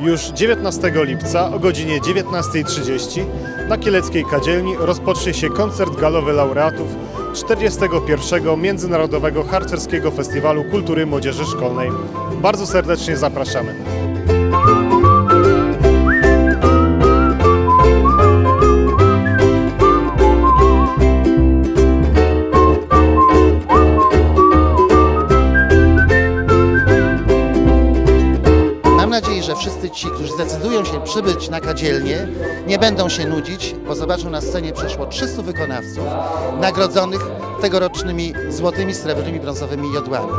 Już 19 lipca o godzinie 19.30 na Kieleckiej Kadzielni rozpocznie się koncert galowy laureatów 41. Międzynarodowego Harcerskiego Festiwalu Kultury Młodzieży Szkolnej. Bardzo serdecznie zapraszamy. Nadzieję, że wszyscy ci, którzy zdecydują się przybyć na kadzielnię, nie będą się nudzić, bo zobaczą na scenie przeszło 300 wykonawców nagrodzonych tegorocznymi złotymi, srebrnymi, brązowymi jodłami.